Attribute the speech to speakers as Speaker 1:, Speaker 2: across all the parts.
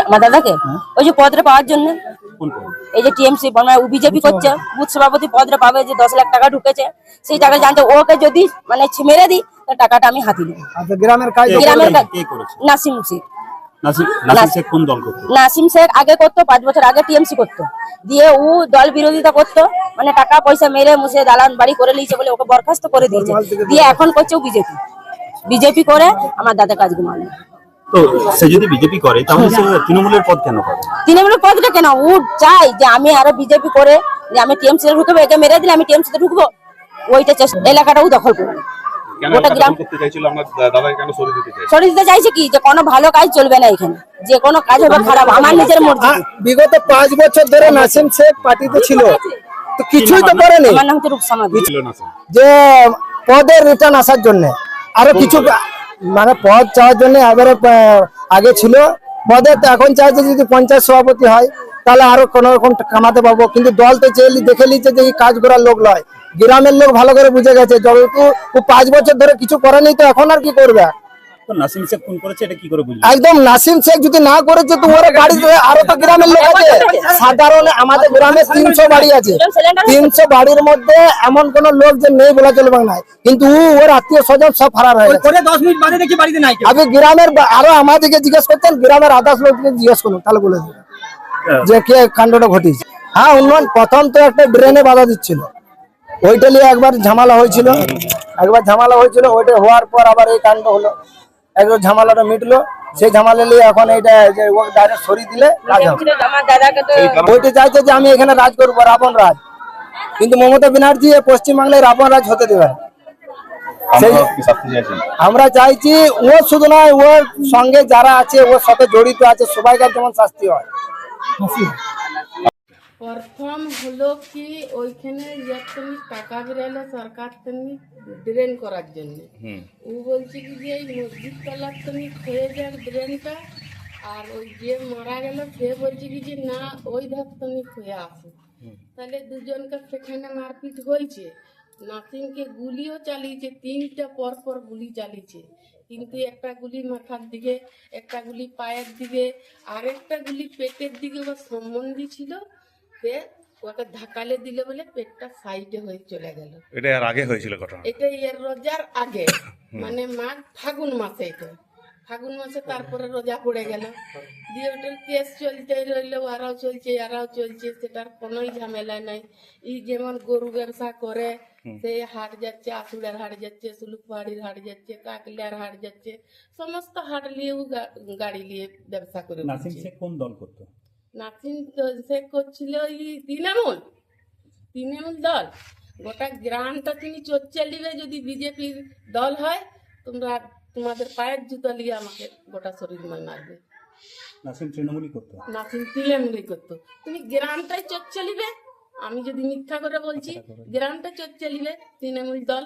Speaker 1: আমার দাদাকে? ওই যে পদরে পাওয়ার জন্য। এই যে টিএমসি মানে বিজেপি করছে বুথ সভাপতি পদরে পাবে যে দশ লাখ টাকা ঢুকেছে সেই টাকা জানতে ওকে যদি মানে মেরে দিই টাকাটা আমি হাতি নিই
Speaker 2: আচ্ছা গ্রামের কাজ
Speaker 3: কে
Speaker 1: গ্রামের
Speaker 3: করেছে?
Speaker 1: কাজ- নাসিম শেখ।
Speaker 3: নাসিম শেখ।
Speaker 1: আগে করতো পাঁচ বছর আগে টিএমসি করতো। দিয়ে ও দল বিরোধিতা করতো মানে টাকা পয়সা মেরে মুছে দালান বাড়ি করে নিয়েছে বলে ওকে বরখাস্ত করে দিয়েছে। দিয়ে এখন করছে ও বিজেপি। বিজেপি করে আমার দাদা কাজগুলো মানে
Speaker 3: তো সে যদি বিজেপি করে তাহলে সে তৃণমূলের পদ কেন পাবে?
Speaker 1: তৃণমূলের পদটা কেন? ও চাই যে আমি আরও বিজেপি করে যে আমি টিএমসি তে ঢুকবো একে মেরে দিলে আমি টিএমসি তে ঢুকবো। ওইটা এলাকাটাও দখল করব। গোটা গ্রাম
Speaker 4: দখল করতে চাইছিল? আমরা দা- দাদাকে কেন সরিয়ে দিতে চাই
Speaker 1: সরিয়ে দিতে চাইছে কি? যে কোনো ভালো কাজ চলবে না এখানে। যে কোনো কাজ হবে খারাপ আমার নিজের মর্জি।
Speaker 2: বিগত পাঁচ বছর ধরে নাসিম শেখ পার্টিতে ছিল। তো কিছুই তো করেনি।
Speaker 1: আমার নাম রূপসামা
Speaker 2: যে পদের রিটার্ন আসার জন্য। আরও কিছু মানে পদ চাওয়ার জন্য এবারে আগে ছিল। পদে এখন চাইছে যদি পঞ্চায়েত সভাপতি হয়, তাহলে আরও কোন রকম কামাতে পাবো কিন্তু দল তো চেয়ে দেখে নিচ্ছে যে এই কাজ করার লোক নয়। গ্রামের লোক ভালো করে বুঝে গেছে। যতটুকু পাঁচ বছর ধরে কিছু করেনি তো এখন আর কি করবে?
Speaker 3: তো নাসিম শেখ খুন করেছে এটা কি করে বুঝলি
Speaker 2: একদম নাসিম শেখ যদি না করেছে তো ওরা বাড়িতে আরও তো গ্রামের লোক আছে। সাধারণ আমাদের গ্রামে তিনশো বাড়ি আছে। তিনশো বাড়ির মধ্যে এমন কোন লোক যে নেই বলা চলবে না। কিন্তু ওর আত্মীয় স্বজন সব ফারার হয়ে গেছে।
Speaker 5: দশ মিনিট বাদে দেখি বাড়িতে নাই কেউ।
Speaker 2: গ্রামের আরও আমাদেরকে জিজ্ঞেস করতেন গ্রামের আদার্স লোককে জিজ্ঞেস করুন তাহলে বলে দেবে যে কে কাণ্ডটা ঘটিয়েছে। হ্যাঁ উন্নয়ন প্রথম তো একটা ড্রেনে বাধা দিচ্ছিল। ওইটা নিয়ে একবার ঝামেলা হয়েছিল। একবার ঝামেলা হয়েছিল ওইটা হওয়ার পর আবার এই কাণ্ড হলো। একবার ঝামেলাটা মিটলো। সেই ঝামেলা নিয়ে এখন এইটা যে ডাইরেক্ট সরিয়ে দিলে হবে। ওইটা চাইছে যে আমি এখানে রাজ করব রাবণ রাজ। কিন্তু মমতা ব্যানার্জি পশ্চিমবাংলায় রাবণ রাজ হতে দেবে।
Speaker 4: আমরা
Speaker 2: চাইছি ও শুধু নয় ওর সঙ্গে যারা আছে ওর সাথে জড়িত আছে সবাইকার যেমন শাস্তি হয়।
Speaker 6: প্রথম হলো কি ওইখানে যতনি টাকা বেরোলো সরকার তেমনি ড্রেন করার জন্য। ও বলছে কি যে এই মসজিদ তলার তুমি খেয়ে যাক ড্রেনটা আর ওই যে মারা গেল সে বলছে কি যে না ওই ধার তুমি খেয়ে আসো। তাহলে দুজনকে সেখানে মারপিট হয়েছে। নাসিমকে গুলিও চালিয়েছে তিনটা পর পর গুলি চালিয়েছে। কিন্তু একটা গুলি মাথার দিকে একটা গুলি পায়ের দিকে আর একটা গুলি পেটের দিকে ওর সম্বন্ধী ছিল। সে ওকে ধাকালে দিলে বলে পেটটা সাইডে হয়ে চলে গেল।
Speaker 4: এটা আর আগে হয়েছিল ঘটনা।
Speaker 6: এটা এর রোজার আগে। মানে মাঘ ফাগুন মাসে এটা। ফাগুন মাসে তারপরে রোজা পড়ে গেল। দিয়ে ওটার কেস চলতে রইল আরাও চলছে আরাও চলছে সেটার কোনোই ঝামেলা নাই। ই যেমন গরু ব্যবসা করে সে হাট যাচ্ছে আসুড়ের হাট যাচ্ছে সুলুকপাহাড়ির হাট যাচ্ছে কাকলিয়ার হাট যাচ্ছে সমস্ত হাট নিয়েও গাড়ি নিয়ে ব্যবসা করে
Speaker 3: কোন দল করতো?
Speaker 6: তো সে করছিল এই তৃণমূল তৃণমূল দল। গোটা গ্রামটা তুমি চর্চা নিবে যদি বিজেপির দল হয় তোমরা তোমাদের পায়ের জুতো নিয়ে আমাকে গোটা শরীর মায় মারবে।
Speaker 3: নাসিম তৃণমূলই করতো।
Speaker 6: নাসিম তৃণমূলই করতো। তুমি গ্রামটাই চর্চা নিবে আমি যদি মিথ্যা করে বলছি গ্রামটা চর্চা নিবে তৃণমূল দল?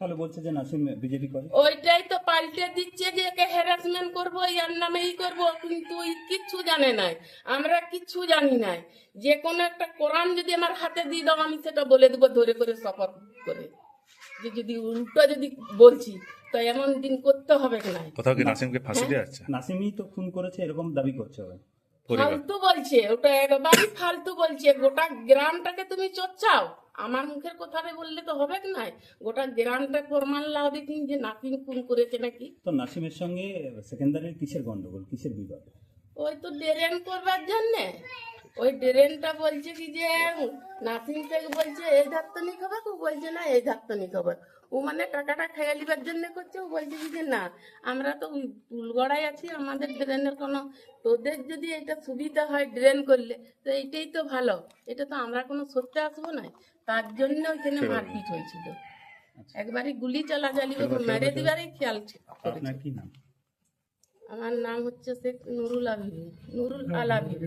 Speaker 3: তাহলে বলছে যে নাসিম বিজেপি করে।
Speaker 6: ওইটাই পাল্টে দিচ্ছে যে একে হ্যারাসমেন্ট করব ইয়ার নামে ই করব কিন্তু ওই কিচ্ছু জানে নাই। আমরা কিচ্ছু জানি নাই। যে কোনো একটা কোরআন যদি আমার হাতে দিয়ে দাও আমি সেটা বলে দেবো ধরে করে শপথ করে। যে যদি উল্টো যদি বলছি তো এমন দিন করতে হবে না
Speaker 4: কোথাও কি নাসিমকে ফাঁসি দেওয়া হচ্ছে
Speaker 3: নাসিমই তো খুন করেছে এরকম দাবি করছে
Speaker 6: ফালতু বলছে ওটা একবারই ফালতু বলছে। গোটা গ্রামটাকে তুমি চচ্চাও। আমার মুখের কথাটা বললে তো হবে না গোটা গ্রামটা প্রমাণ দেখি যে নাসিম খুন করেছে নাকি?
Speaker 3: তো নাসিমের সঙ্গে সেকেন্ডারের কিসের গন্ডগোল কিসের বিবাদ?
Speaker 6: ওই তো দেরেন করবার জন্যে। ওই ড্রেনটা বলছে কি যে নাসিম শেখ বলছে এই ধাত্তনি খবর? ও বলছে না এই ধাত্তনি খবর। ও মানে টাকাটা খেয়ে লিবার জন্য করছে ও বলছে কি যে না আমরা তো ওই তুলগড়ায় আছি আমাদের ড্রেনের কোনো তোদের যদি এটা সুবিধা হয় ড্রেন করলে তো এইটাই তো ভালো। এটা তো আমরা কোনো সত্যি আসব না। তার জন্য ওইখানে মারপিট হয়েছিল। একবারই গুলি চালাচালি ওকে মেরে দিবারই খেয়াল
Speaker 3: নাম?
Speaker 6: আমার নাম হচ্ছে শেখ নুরুল আবিব নুরুল আল আবিব